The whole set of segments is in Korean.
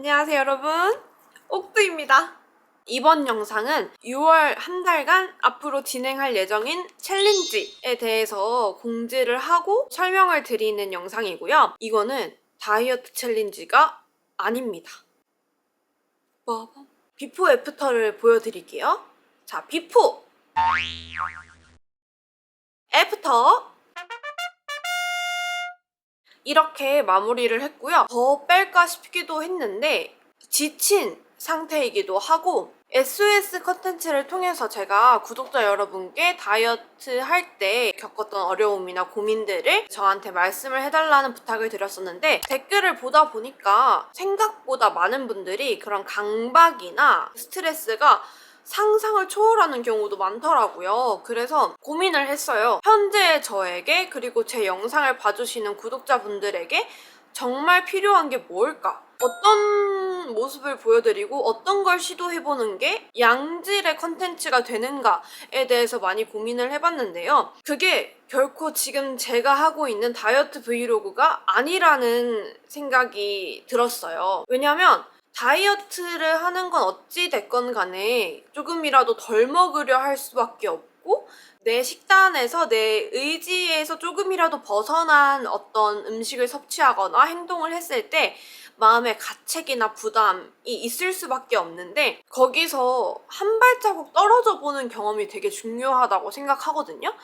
안녕하세요 여러분. 옥두입니다. 이번 영상은 6월 한 달간 앞으로 진행할 예정인 챌린지에 대해서 공지를 하고 설명을 드리는 영상이고요. 이거는 다이어트 챌린지가 아닙니다. 빠밤. 비포 애프터를 보여드릴게요. 자 비포! 애프터 이렇게 마무리를 했고요. 더 뺄까 싶기도 했는데 지친 상태이기도 하고 SOS 컨텐츠를 통해서 제가 구독자 여러분께 다이어트 할 때 겪었던 어려움이나 고민들을 저한테 말씀을 해달라는 부탁을 드렸었는데 댓글을 보다 보니까 생각보다 많은 분들이 그런 강박이나 스트레스가 상상을 초월하는 경우도 많더라고요. 그래서 고민을 했어요. 현재 저에게 그리고 제 영상을 봐주시는 구독자분들에게 정말 필요한 게 뭘까? 어떤 모습을 보여드리고 어떤 걸 시도해보는 게 양질의 컨텐츠가 되는가에 대해서 많이 고민을 해봤는데요. 그게 결코 지금 제가 하고 있는 다이어트 브이로그가 아니라는 생각이 들었어요. 왜냐면 다이어트를 하는 건 어찌 됐건 간에 조금이라도 덜 먹으려 할 수밖에 없고 내 식단에서 내 의지에서 조금이라도 벗어난 어떤 음식을 섭취하거나 행동을 했을 때 마음의 가책이나 부담이 있을 수밖에 없는데 거기서 한 발자국 떨어져 보는 경험이 되게 중요하다고 생각하거든요.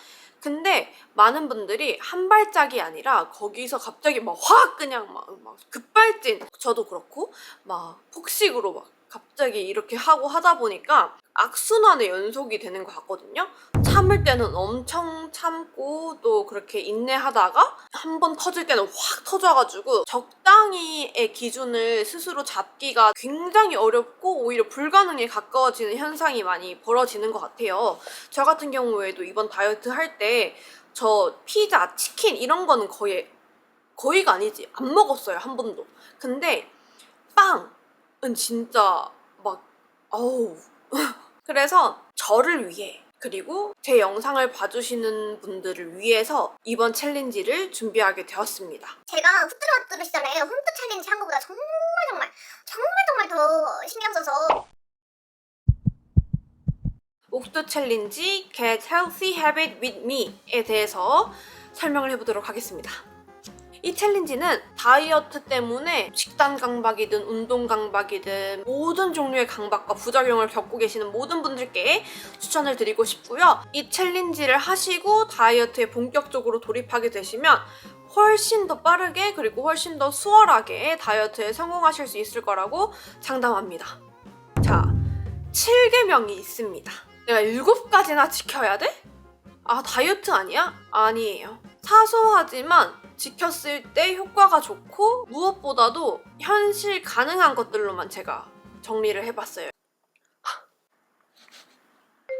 근데 많은 분들이 한 발짝이 아니라 거기서 갑자기 막 확 그냥 막, 막 급발진. 저도 그렇고 막 폭식으로 막 갑자기 이렇게 하고 하다 보니까 악순환의 연속이 되는 것 같거든요. 참을 때는 엄청 참고 또 그렇게 인내하다가 한 번 터질 때는 확 터져가지고 적당히의 기준을 스스로 잡기가 굉장히 어렵고 오히려 불가능에 가까워지는 현상이 많이 벌어지는 것 같아요. 저 같은 경우에도 이번 다이어트 할 때 저 피자, 치킨 이런 거는 거의 거의가 아니지 안 먹었어요 한 번도. 근데 빵은 진짜 막 어우 그래서 저를 위해 그리고 제 영상을 봐주시는 분들을 위해서 이번 챌린지를 준비하게 되었습니다. 제가 후뚜루뚜루 시절에 홈트 챌린지 한 것보다 정말 정말 정말 정말 더 신경 써서 옥두 챌린지 Get Healthy Habit with Me에 대해서 설명을 해보도록 하겠습니다. 이 챌린지는 다이어트 때문에 식단 강박이든 운동 강박이든 모든 종류의 강박과 부작용을 겪고 계시는 모든 분들께 추천을 드리고 싶고요. 이 챌린지를 하시고 다이어트에 본격적으로 돌입하게 되시면 훨씬 더 빠르게 그리고 훨씬 더 수월하게 다이어트에 성공하실 수 있을 거라고 장담합니다. 자, 7개명이 있습니다. 내가 7가지나 지켜야 돼? 아, 다이어트 아니야? 아니에요. 사소하지만 지켰을 때 효과가 좋고 무엇보다도 현실 가능한 것들로만 제가 정리를 해봤어요.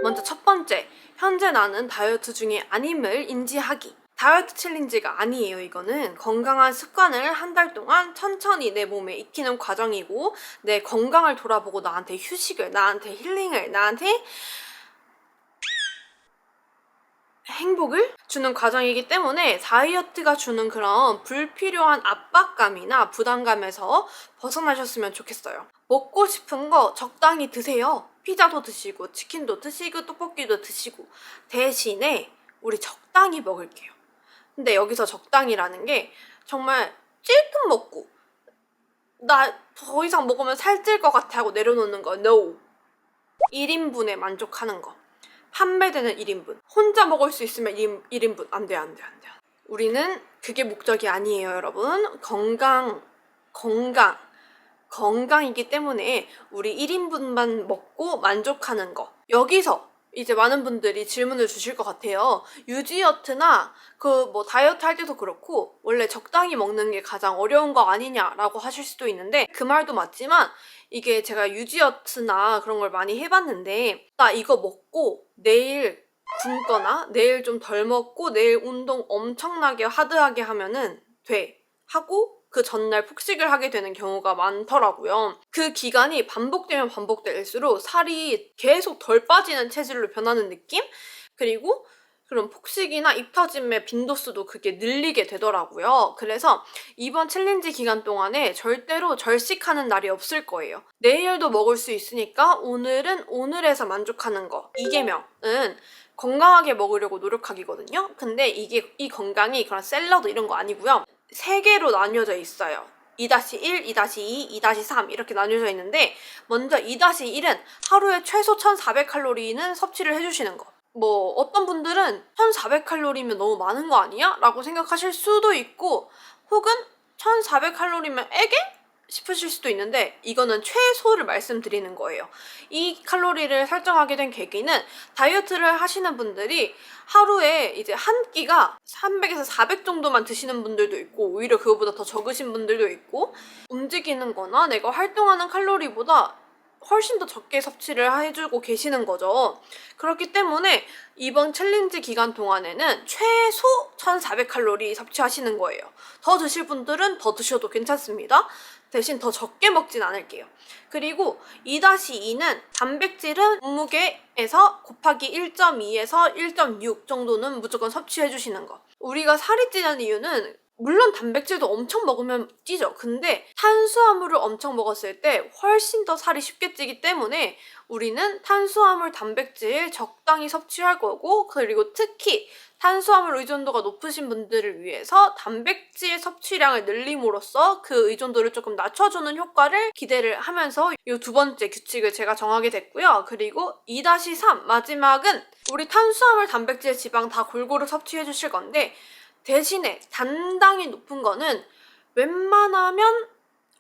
먼저 첫 번째, 현재 나는 다이어트 중에 아님을 인지하기. 다이어트 챌린지가 아니에요, 이거는. 건강한 습관을 한 달 동안 천천히 내 몸에 익히는 과정이고, 내 건강을 돌아보고 나한테 휴식을, 나한테 힐링을, 나한테 행복을 주는 과정이기 때문에 다이어트가 주는 그런 불필요한 압박감이나 부담감에서 벗어나셨으면 좋겠어요. 먹고 싶은 거 적당히 드세요. 피자도 드시고, 치킨도 드시고, 떡볶이도 드시고. 대신에 우리 적당히 먹을게요. 근데 여기서 적당히라는 게 정말 찔끔 먹고 나 더 이상 먹으면 살찔 것 같아 하고 내려놓는 거 no 1인분에 만족하는 거 판매되는 1인분. 혼자 먹을 수 있으면 1인분. 안 돼 안 돼 안 돼. 우리는 그게 목적이 아니에요 여러분. 건강 건강. 건강이기 때문에 우리 1인분만 먹고 만족하는 거. 여기서 이제 많은 분들이 질문을 주실 것 같아요. 유지어트나 그 뭐 다이어트 할 때도 그렇고 원래 적당히 먹는 게 가장 어려운 거 아니냐라고 하실 수도 있는데 그 말도 맞지만 이게 제가 유지어트나 그런 걸 많이 해봤는데 나 이거 먹고 내일 굶거나 내일 좀 덜 먹고 내일 운동 엄청나게 하드하게 하면은 돼 하고 그 전날 폭식을 하게 되는 경우가 많더라고요. 그 기간이 반복되면 반복될수록 살이 계속 덜 빠지는 체질로 변하는 느낌? 그리고 그런 폭식이나 입 터짐의 빈도수도 그게 늘리게 되더라고요. 그래서 이번 챌린지 기간 동안에 절대로 절식하는 날이 없을 거예요. 내일도 먹을 수 있으니까 오늘은 오늘에서 만족하는 거. 이계명은 건강하게 먹으려고 노력하기거든요. 근데 이게 이 건강이 그런 샐러드 이런 거 아니고요. 세 개로 나뉘어져 있어요. 2-1, 2-2, 2-3 이렇게 나뉘어져 있는데 먼저 2-1은 하루에 최소 1400칼로리는 섭취를 해주시는 거. 뭐 어떤 분들은 1400칼로리면 너무 많은 거 아니야? 라고 생각하실 수도 있고 혹은 1400칼로리면 애게? 싶으실 수도 있는데 이거는 최소를 말씀드리는 거예요. 이 칼로리를 설정하게 된 계기는 다이어트를 하시는 분들이 하루에 이제 한 끼가 300에서 400 정도만 드시는 분들도 있고 오히려 그거보다 더 적으신 분들도 있고 움직이는 거나 내가 활동하는 칼로리보다 훨씬 더 적게 섭취를 해주고 계시는 거죠. 그렇기 때문에 이번 챌린지 기간 동안에는 최소 1400칼로리 섭취하시는 거예요. 더 드실 분들은 더 드셔도 괜찮습니다. 대신 더 적게 먹진 않을게요. 그리고 2-2는 단백질은 몸무게에서 곱하기 1.2에서 1.6 정도는 무조건 섭취해 주시는 거. 우리가 살이 찌는 이유는 물론 단백질도 엄청 먹으면 찌죠. 근데 탄수화물을 엄청 먹었을 때 훨씬 더 살이 쉽게 찌기 때문에 우리는 탄수화물, 단백질 적당히 섭취할 거고 그리고 특히 탄수화물 의존도가 높으신 분들을 위해서 단백질 섭취량을 늘림으로써 그 의존도를 조금 낮춰주는 효과를 기대를 하면서 이 두 번째 규칙을 제가 정하게 됐고요. 그리고 2-3 마지막은 우리 탄수화물, 단백질, 지방 다 골고루 섭취해 주실 건데 대신에 단당히 높은 거는 웬만하면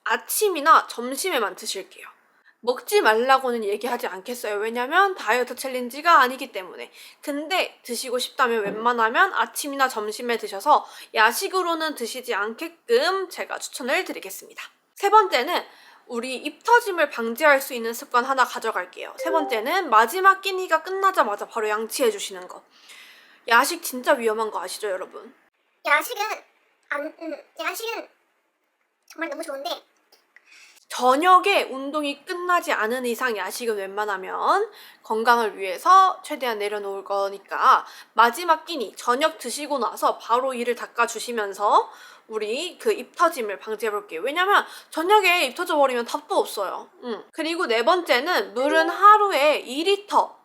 아침이나 점심에만 드실게요. 먹지 말라고는 얘기하지 않겠어요. 왜냐면 다이어트 챌린지가 아니기 때문에. 근데 드시고 싶다면 웬만하면 아침이나 점심에 드셔서 야식으로는 드시지 않게끔 제가 추천을 드리겠습니다. 세 번째는 우리 입 터짐을 방지할 수 있는 습관 하나 가져갈게요. 세 번째는 마지막 끼니가 끝나자마자 바로 양치해 주시는 거. 야식 진짜 위험한 거 아시죠, 여러분? 야식은 안 음, 야식은 정말 너무 좋은데 저녁에 운동이 끝나지 않은 이상 야식은 웬만하면 건강을 위해서 최대한 내려놓을 거니까 마지막 끼니 저녁 드시고 나서 바로 이를 닦아주시면서 우리 그 입 터짐을 방지해 볼게요. 왜냐면 저녁에 입 터져 버리면 답도 없어요. 음. 그리고 네 번째는 물은 하루에 2리터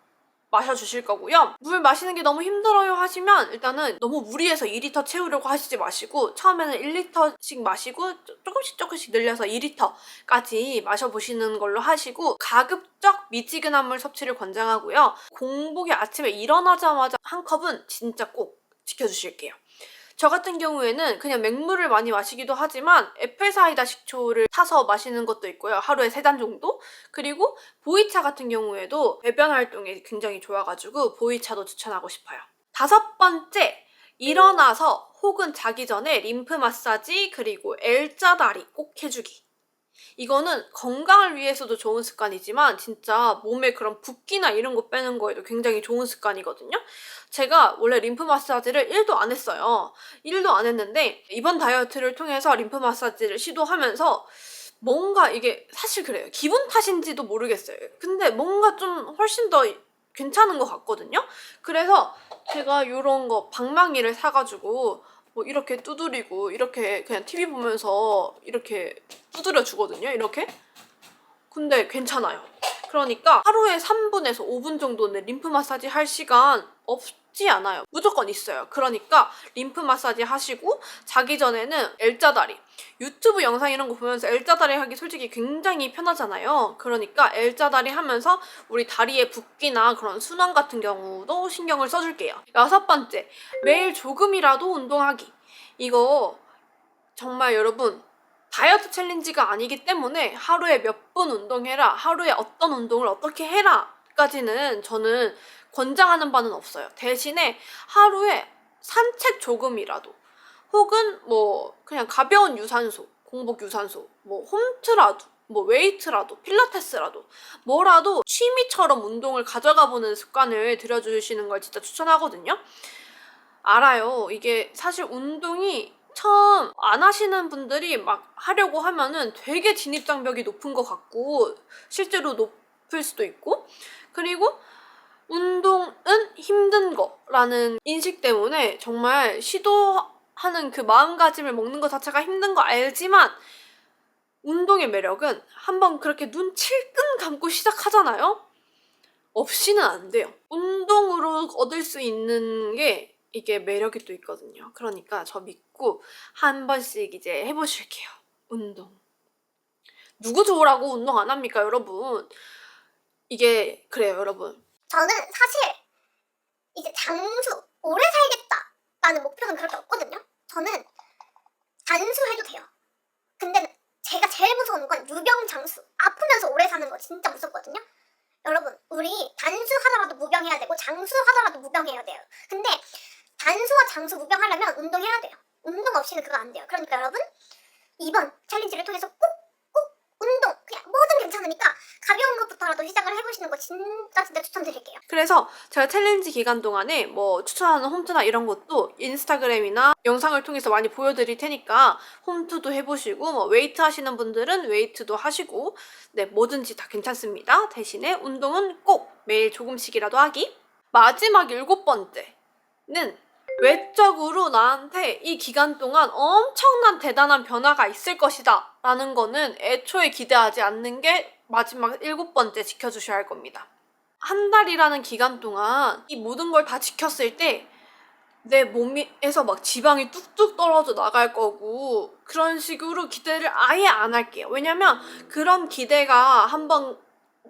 마셔주실 거고요. 물 마시는 게 너무 힘들어요 하시면 일단은 너무 무리해서 2리터 채우려고 하시지 마시고 처음에는 1리터씩 마시고 조- 조금씩 조금씩 늘려서 2리터까지 마셔보시는 걸로 하시고 가급적 미지근한 물 섭취를 권장하고요. 공복에 아침에 일어나자마자 한 컵은 진짜 꼭 지켜주실게요. 저 같은 경우에는 그냥 맹물을 많이 마시기도 하지만 애플사이다 식초를 타서 마시는 것도 있고요. 하루에 세 잔 정도? 그리고 보이차 같은 경우에도 배변 활동에 굉장히 좋아가지고 보이차도 추천하고 싶어요. 다섯 번째, 일어나서 혹은 자기 전에 림프 마사지 그리고 L자 다리 꼭 해주기. 이거는 건강을 위해서도 좋은 습관이지만 진짜 몸에 그런 붓기나 이런 거 빼는 거에도 굉장히 좋은 습관이거든요. 제가 원래 림프 마사지를 1도 안 했어요. 1도 안 했는데 이번 다이어트를 통해서 림프 마사지를 시도하면서 뭔가 이게 사실 그래요. 기분 탓인지도 모르겠어요. 근데 뭔가 좀 훨씬 더 괜찮은 것 같거든요. 그래서 제가 이런 거 방망이를 사가지고 뭐 이렇게 두드리고 이렇게 그냥 TV 보면서 이렇게 두드려 주거든요. 이렇게. 근데 괜찮아요. 그러니까 하루에 3분에서 5분 정도는 림프 마사지 할 시간 없 지 않아요. 무조건 있어요. 그러니까 림프 마사지 하시고 자기 전에는 L자 다리. 유튜브 영상 이런 거 보면서 L자 다리 하기 솔직히 굉장히 편하잖아요. 그러니까 L자 다리 하면서 우리 다리의 붓기나 그런 순환 같은 경우도 신경을 써줄게요. 여섯 번째, 매일 조금이라도 운동하기. 이거 정말 여러분 다이어트 챌린지가 아니기 때문에 하루에 몇분 운동해라, 하루에 어떤 운동을 어떻게 해라 까지는 저는 권장하는 바는 없어요. 대신에 하루에 산책 조금이라도 혹은 뭐 그냥 가벼운 유산소, 공복 유산소, 뭐 홈트라도 뭐 웨이트라도 필라테스라도 뭐라도 취미처럼 운동을 가져가 보는 습관을 들여주시는 걸 진짜 추천하거든요. 알아요. 이게 사실 운동이 처음 안 하시는 분들이 막 하려고 하면은 되게 진입장벽이 높은 것 같고 실제로 높을 수도 있고 그리고 힘든 거라는 인식 때문에 정말 시도하는 그 마음가짐을 먹는 것 자체가 힘든 거 알지만 운동의 매력은 한번 그렇게 눈 칠끈 감고 시작하잖아요? 없이는 안 돼요. 운동으로 얻을 수 있는 게 이게 매력이 또 있거든요. 그러니까 저 믿고 한 번씩 이제 해보실게요. 운동. 누구 좋으라고 운동 안 합니까, 여러분? 이게 그래요, 여러분. 저는 사실 장수 오래 살겠다라는 목표는 그렇게 없거든요. 저는 단수해도 돼요. 근데 제가 제일 무서운 건 유병장수 아프면서 오래 사는 거 진짜 무섭거든요. 여러분 우리 단수하더라도 무병해야 되고 장수하더라도 무병해야 돼요. 근데 단수와 장수 무병하려면 운동해야 돼요. 운동 없이는 그거 안 돼요. 그러니까 여러분 이번 챌린지를 통해서 꼭꼭 운동 그냥 뭐든 괜찮으니까 것부터라도 시작을 해보시는 거 진짜 진짜 추천드릴게요. 그래서 제가 챌린지 기간 동안에 뭐 추천하는 홈트나 이런 것도 인스타그램이나 영상을 통해서 많이 보여드릴 테니까 홈트도 해보시고 뭐 웨이트 하시는 분들은 웨이트도 하시고 네 뭐든지 다 괜찮습니다. 대신에 운동은 꼭 매일 조금씩이라도 하기. 마지막 일곱 번째는 외적으로 나한테 이 기간 동안 엄청난 대단한 변화가 있을 것이다 라는 거는 애초에 기대하지 않는 게 마지막 일곱 번째 지켜주셔야 할 겁니다. 한 달이라는 기간 동안 이 모든 걸 다 지켰을 때 내 몸에서 막 지방이 뚝뚝 떨어져 나갈 거고 그런 식으로 기대를 아예 안 할게요. 왜냐면 그런 기대가 한번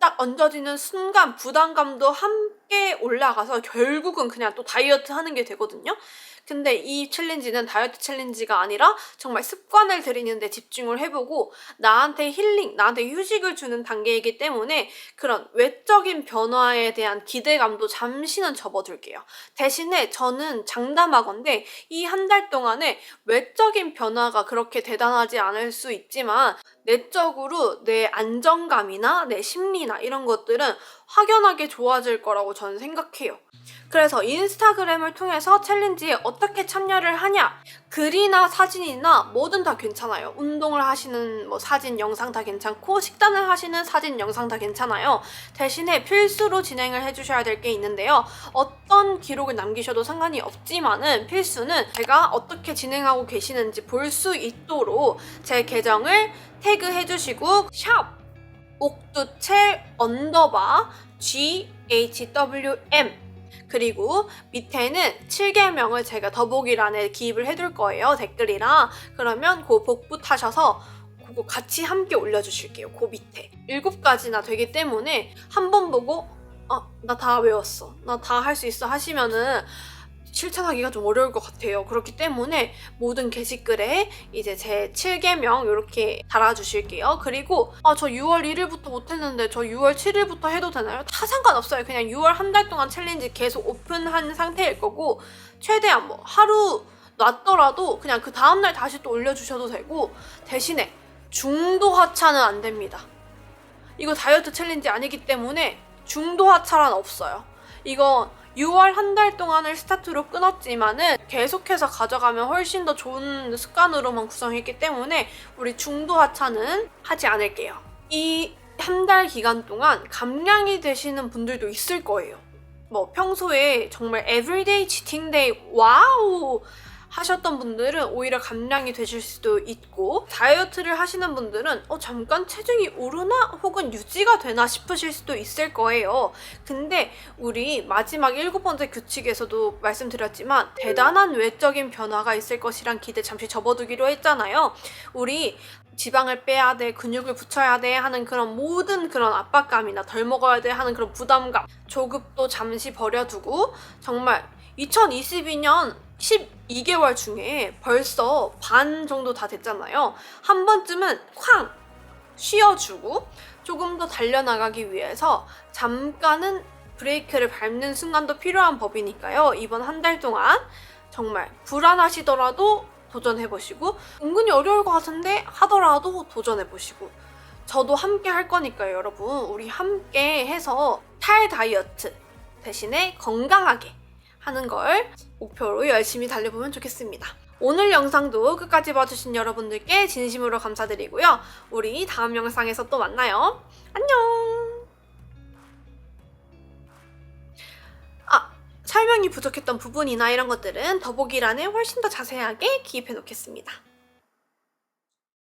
딱 얹어지는 순간 부담감도 함께 올라가서 결국은 그냥 또 다이어트 하는 게 되거든요. 근데 이 챌린지는 다이어트 챌린지가 아니라 정말 습관을 들이는데 집중을 해보고 나한테 힐링, 나한테 휴식을 주는 단계이기 때문에 그런 외적인 변화에 대한 기대감도 잠시는 접어둘게요. 대신에 저는 장담하건데 이 한 달 동안에 외적인 변화가 그렇게 대단하지 않을 수 있지만 내적으로 내 안정감이나 내 심리나 이런 것들은 확연하게 좋아질 거라고 저는 생각해요. 그래서 인스타그램을 통해서 챌린지에 어떻게 참여를 하냐? 글이나 사진이나 뭐든 다 괜찮아요. 운동을 하시는 뭐 사진, 영상 다 괜찮고 식단을 하시는 사진, 영상 다 괜찮아요. 대신에 필수로 진행을 해주셔야 될 게 있는데요. 어떤 기록을 남기셔도 상관이 없지만은 필수는 제가 어떻게 진행하고 계시는지 볼 수 있도록 제 계정을 태그해주시고 샵 옥두첼 언더바 GHWM 그리고 밑에는 7개명을 제가 더보기란에 기입을 해둘 거예요 댓글이랑 그러면 그 복부 타셔서 그거 같이 함께 올려주실게요 그 밑에. 7가지나 되기 때문에 한 번 보고 어, 나다 외웠어. 나 다 할 수 있어 하시면은 실천하기가 좀 어려울 것 같아요. 그렇기 때문에 모든 게시글에 이제 제 7개명 이렇게 달아주실게요. 그리고 아, 저 6월 1일부터 못했는데 저 6월 7일부터 해도 되나요? 다 상관없어요. 그냥 6월 한 달 동안 챌린지 계속 오픈한 상태일 거고 최대한 뭐 하루 놨더라도 그냥 그 다음날 다시 또 올려주셔도 되고 대신에 중도 하차는 안 됩니다. 이거 다이어트 챌린지 아니기 때문에 중도 하차란 없어요. 이거 6월 한 달 동안을 스타트로 끊었지만은 계속해서 가져가면 훨씬 더 좋은 습관으로만 구성했기 때문에 우리 중도 하차는 하지 않을게요. 이 한 달 기간 동안 감량이 되시는 분들도 있을 거예요. 뭐 평소에 정말 cheating day 와우 하셨던 분들은 오히려 감량이 되실 수도 있고 다이어트를 하시는 분들은 어 잠깐 체중이 오르나 혹은 유지가 되나 싶으실 수도 있을 거예요. 근데 우리 마지막 일곱 번째 규칙에서도 말씀드렸지만 대단한 외적인 변화가 있을 것이란 기대 잠시 접어두기로 했잖아요. 우리 지방을 빼야 돼, 근육을 붙여야 돼 하는 그런 모든 그런 압박감이나 덜 먹어야 돼 하는 그런 부담감, 조급도 잠시 버려두고 정말 2022년 12개월 중에 벌써 반 정도 다 됐잖아요. 한 번쯤은 쾅 쉬어주고 조금 더 달려나가기 위해서 잠깐은 브레이크를 밟는 순간도 필요한 법이니까요. 이번 한 달 동안 정말 불안하시더라도 도전해보시고 은근히 어려울 것 같은데 하더라도 도전해보시고 저도 함께 할 거니까요, 여러분. 우리 함께 해서 탈 다이어트 대신에 건강하게 하는 걸 목표로 열심히 달려보면 좋겠습니다. 오늘 영상도 끝까지 봐주신 여러분들께 진심으로 감사드리고요. 우리 다음 영상에서 또 만나요. 안녕! 설명이 부족했던 부분이나 이런 것들은 더보기란에 훨씬 더 자세하게 기입해 놓겠습니다.